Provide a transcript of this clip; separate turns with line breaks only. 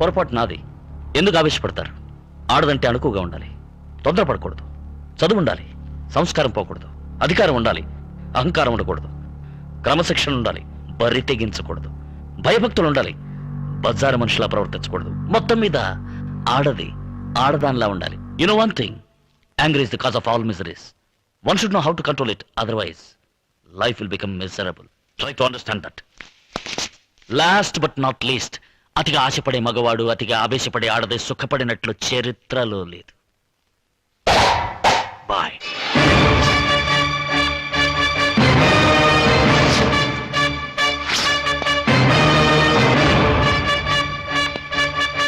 పొరపాటు నాది. ఎందుకు ఆవేశపడతారు? ఆడదంటే అణుకుగా ఉండాలి. తొందరపడకూడదు. చదువు ఉండాలి. సంస్కారం పోకూడదు. అధికారం ఉండాలి. అహంకారం ఉండకూడదు. క్రమశిక్షణ ఉండాలి. బరి తెగించకూడదు. భయభక్తులు ఉండాలి. బజారు మనుషులా ప్రవర్తించకూడదు. మొత్తం మీద ఆడది ఆడదానిలా ఉండాలి. You know one thing angry is the cause of all miseries one should know how to control it otherwise life will become miserable try to understand that last but not least అతిగా ఆశపడే మగవాడు అతిగా ఆవేశపడే ఆడది సుఖపడినట్లు చరిత్రలో లేదు. Bye